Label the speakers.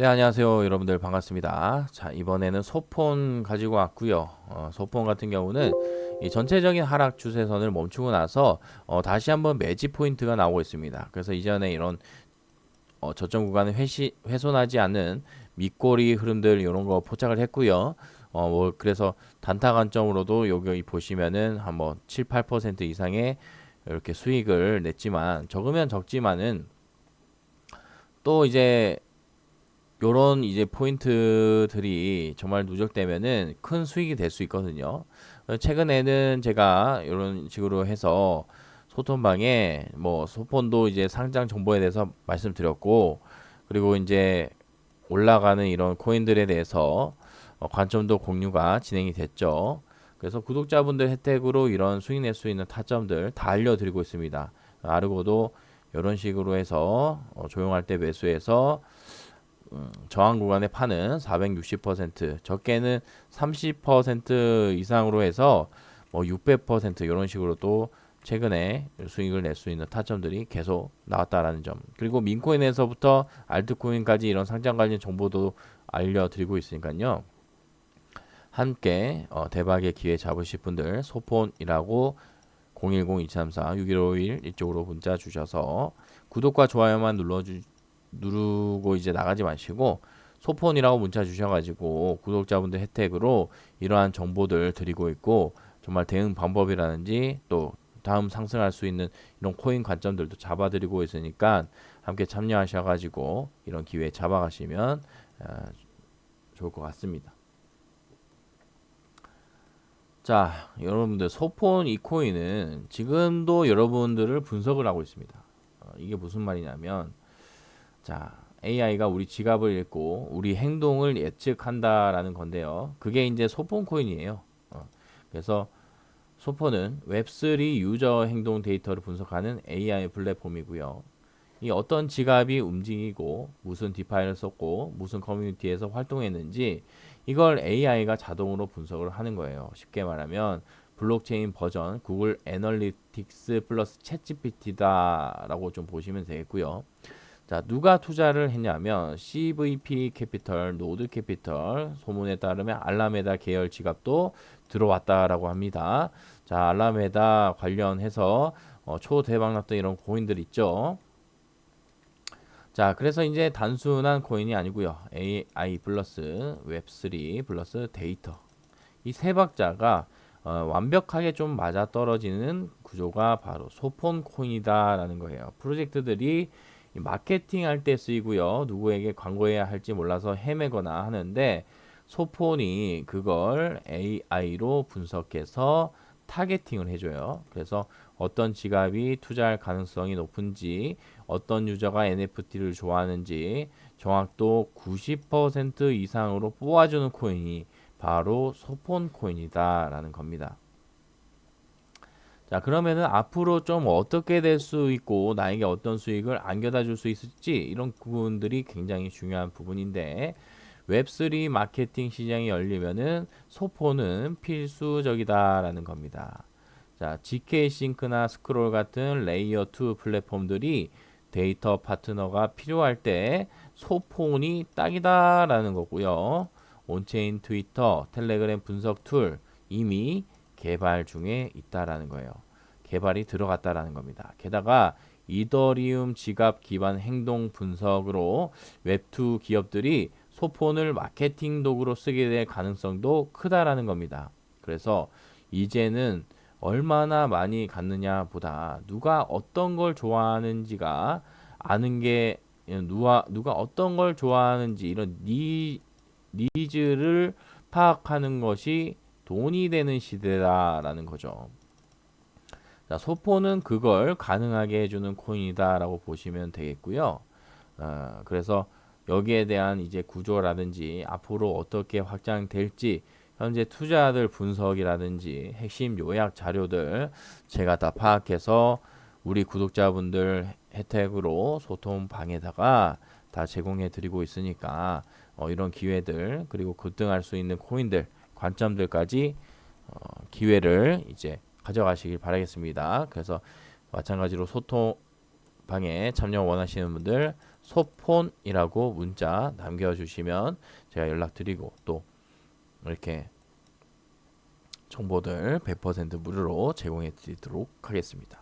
Speaker 1: 네, 안녕하세요. 여러분들 반갑습니다. 자, 이번에는 소폰 가지고 왔고요. 어, 소폰 같은 경우는 이 전체적인 하락 추세선을 멈추고 나서 어, 다시 한번 매지 포인트가 나오고 있습니다. 그래서 이전에 이런 어, 저점 구간을 회시, 훼손하지 않는 밑꼬리 흐름들 이런 거 포착을 했고요. 어, 뭐 그래서 단타 관점으로도 여기 보시면은 한번 7, 8% 이상의 이렇게 수익을 냈지만 적으면 적지만은 또 이제 요런 이제 포인트들이 정말 누적되면은 큰 수익이 될 수 있거든요. 최근에는 제가 이런 식으로 해서 소통방에 뭐 소폰도 이제 상장 정보에 대해서 말씀드렸고 그리고 이제 올라가는 이런 코인들에 대해서 어, 관점도 공유가 진행이 됐죠. 그래서 구독자분들 혜택으로 이런 수익 낼 수 있는 타점들 다 알려드리고 있습니다. 아르고도 이런 식으로 해서 어, 조용할 때 매수해서 음, 저항 구간에 파는 460% 적게는 30% 이상으로 해서 뭐 600% 이런 식으로 또 최근에 수익을 낼 수 있는 타점들이 계속 나왔다라는 점. 그리고 민코인에서부터 알트코인까지 이런 상장 관련 정보도 알려드리고 있으니까요. 함께 어, 대박의 기회 잡으실 분들 소폰이라고 010-234-6151 이쪽으로 문자 주셔서 구독과 좋아요만 눌러주 누르고 이제 나가지 마시고 소폰이라고 문자 주셔가지고 구독자분들 혜택으로 이러한 정보들 드리고 있고 정말 대응 방법이라든지 또 다음 상승할 수 있는 이런 코인 관점들도 잡아드리고 있으니까 함께 참여하셔가지고 이런 기회 잡아가시면 어, 좋을 것 같습니다. 자, 여러분들 소폰 이 코인은 지금도 여러분들을 분석을 하고 있습니다. 어, 이게 무슨 말이냐면 자, AI가 우리 지갑을 읽고 우리 행동을 예측한다라는 건데요. 그게 이제 소폰 코인이에요. 어, 그래서 소폰은 웹3 유저 행동 데이터를 분석하는 AI 플랫폼이고요. 이 어떤 지갑이 움직이고 무슨 디파일을 썼고 무슨 커뮤니티에서 활동했는지 이걸 AI가 자동으로 분석을 하는 거예요. 쉽게 말하면 블록체인 버전 구글 애널리틱스 플러스 챗GPT다라고 좀 보시면 되겠고요. 자, 누가 투자를 했냐면 CVP 캐피털, 노드 캐피털, 소문에 따르면 알라메다 계열 지갑도 들어왔다라고 합니다. 자, 알라메다 관련해서 어, 초대박 났던 이런 코인들 있죠. 자, 그래서 이제 단순한 코인이 아니고요. AI 플러스 웹3 플러스 데이터. 이 세 박자가 어, 완벽하게 좀 맞아 떨어지는 구조가 바로 소폰 코인이다라는 거예요. 프로젝트들이 마케팅 할 때 쓰이고요. 누구에게 광고해야 할지 몰라서 헤매거나 하는데 소폰이 그걸 AI로 분석해서 타겟팅을 해줘요. 그래서 어떤 지갑이 투자할 가능성이 높은지, 어떤 유저가 NFT를 좋아하는지 정확도 90% 이상으로 뽑아주는 코인이 바로 소폰 코인이다라는 겁니다. 자, 그러면은 앞으로 좀 어떻게 될 수 있고 나에게 어떤 수익을 안겨다 줄 수 있을지 이런 부분들이 굉장히 중요한 부분인데 웹3 마케팅 시장이 열리면은 소포는 필수적이다라는 겁니다. 자, GK 싱크나 스크롤 같은 레이어 2 플랫폼들이 데이터 파트너가 필요할 때 소폰이 딱이다라는 거고요. 온체인 트위터, 텔레그램 분석 툴 이미 개발 중에 있다라는 거예요. 개발이 들어갔다라는 겁니다. 게다가 이더리움 지갑 기반 행동 분석으로 웹2 기업들이 소폰을 마케팅 도구로 쓰게 될 가능성도 크다라는 겁니다. 그래서 이제는 얼마나 많이 갖느냐 보다 누가 어떤 걸 좋아하는지가 아는 게 누가 누가 어떤 걸 좋아하는지 이런 니, 니즈를 파악하는 것이 돈이 되는 시대다라는 거죠. 자, 소포는 그걸 가능하게 해주는 코인이다라고 보시면 되겠고요. 어, 그래서 여기에 대한 이제 구조라든지 앞으로 어떻게 확장될지 현재 투자들 분석이라든지 핵심 요약 자료들 제가 다 파악해서 우리 구독자분들 혜택으로 소통 방에다가 다 제공해 드리고 있으니까 어, 이런 기회들 그리고 급등할 수 있는 코인들 관점들까지 어, 기회를 이제 가져가시길 바라겠습니다. 그래서 마찬가지로 소통 방에 참여 원하시는 분들 소폰이라고 문자 남겨주시면 제가 연락드리고 또 이렇게 정보들 100% 무료로 제공해 드리도록 하겠습니다.